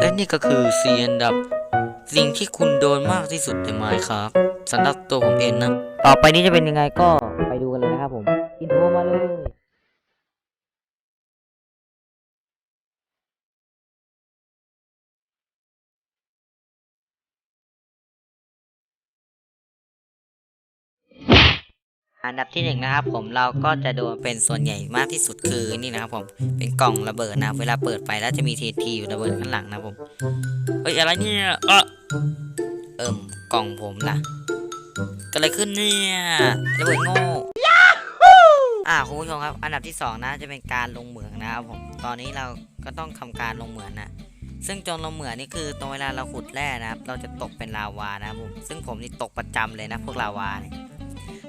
และนี่ก็คือเสียนดับ สิ่งที่คุณโดนมากที่สุดในไม้ครับสำหรับตัวผมเองนะ ต่อไปนี้จะเป็นยังไงก็ไปดูกันเลยนะครับผม อินโทรมาเลย อันดับที่หนึ่งนะครับผมเราก็จะโดนเป็นส่วนใหญ่มากที่สุดคือนี่นะครับผมเป็นกล่องระเบิดนะเวลาเปิดไปแล้วจะมีทีทีอยู่ระเบิดข้างหลังนะผมเฮ้ยอะไรเนี่ยเออเอิ่มกล่องผมล่ะเก็อะไรขึ้นเนี่ยระเบิดโง่อ่าคุณผู้ชมครับ อันดับที่สองนะจะเป็นการลงเหมืองนะครับผมตอนนี้เราก็ต้องทำการลงเหมืองนะซึ่งจงลงเหมืองนี่คือตรงเวลาเราขุดแร่นะครับ เราจะตกเป็นลาวานะครับผมซึ่งผมนี่ตกประจำเลยนะพวกลาวาเนี่ย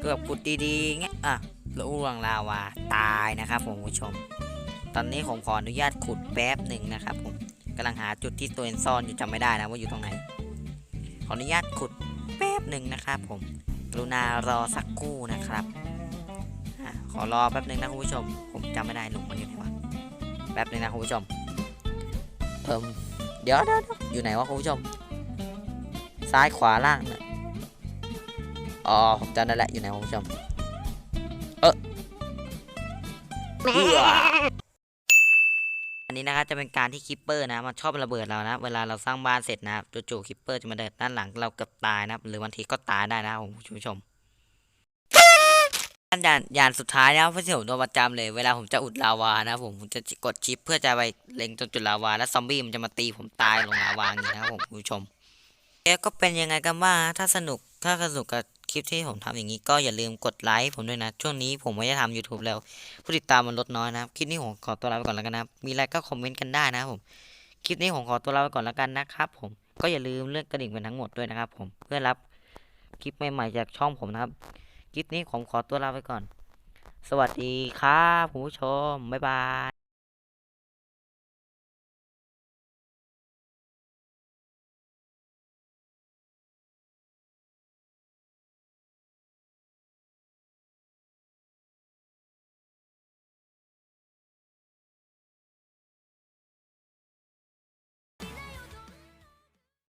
กือบขุดดีๆเงี้ยอะแล้วอ้วงลาวาตายนะครับผมผู้ชม ตอนนี้ผมขออนุญาตขุดแป๊บหนึ่งนะครับผมกำลังหาจุดที่ตัวเองซ่อนอยู่จำไม่ได้นะว่าอยู่ตรงไหน ขออนุญาตขุดแป๊บหนึ่งนะครับผมกรุณารอสักครู่นะครับอขอรอแป๊บหนึ่งนะคุณผู้ชม ผมจำไม่ได้หลุงมันอยู่ไหนวะแป๊บหนึ่งนะคุณผู้ชมเอิ่มเดี๋ยวเดี๋ยวอยู่ไหนวะคุณผู้ชม ซ้ายขวาล่างนี่ย อ๋อผมจำได้แหละอยู่ไหนคุณผู้ชมเออเอื้ออันนี้นะครับจะเป็นการที่คิปเปอร์นะมันชอบระเบิดเรานะ เวลาเราสร้างบ้านเสร็จนะครับจู่ๆคิปเปอร์จะมาเดินด้านหลังเราเกือบตายนะครับหรือบางทีก็ตายได้นะครับผมคุณผู้ชมอันยานยานสุดท้ายนะครับที่ผมโดนประจำเลยเวลาผมจะอุดลาวานะครับผมผมจะกดชิปเพื่อจะไปเล็งตรงจุดลาวา แล้วซอมบี้มันจะมาตีผมตายลงลาวาอย่างนี้นะครับผมคุณผู้ชมเอ๊ะก็เป็นยังไงกันบ้างฮะถ้าสนุก ถ้าสนุกกับคลิปที่ผมทำอย่างนี้ก็อย่าลืมกดไลค์ผมด้วยนะ ช่วงนี้ผมไม่ได้ทำ YouTube แล้ว ผู้ติดตามมันลดน้อยนะครับ คลิปนี้ผมขอตัวลาไปก่อนแล้วกันนะครับ มีอะไรก็คอมเมนต์กันได้นะครับผม คลิปนี้ผมขอตัวลาไปก่อนแล้วกันนะครับผม ก็อย่าลืมเลือกกระดิ่งเป็นทั้งหมดด้วยนะครับผม เพื่อรับคลิปใหม่ๆจากช่องผมนะครับ คลิปนี้ผมขอตัวลาไปก่อน สวัสดีครับผู้ชม บ๊ายบาย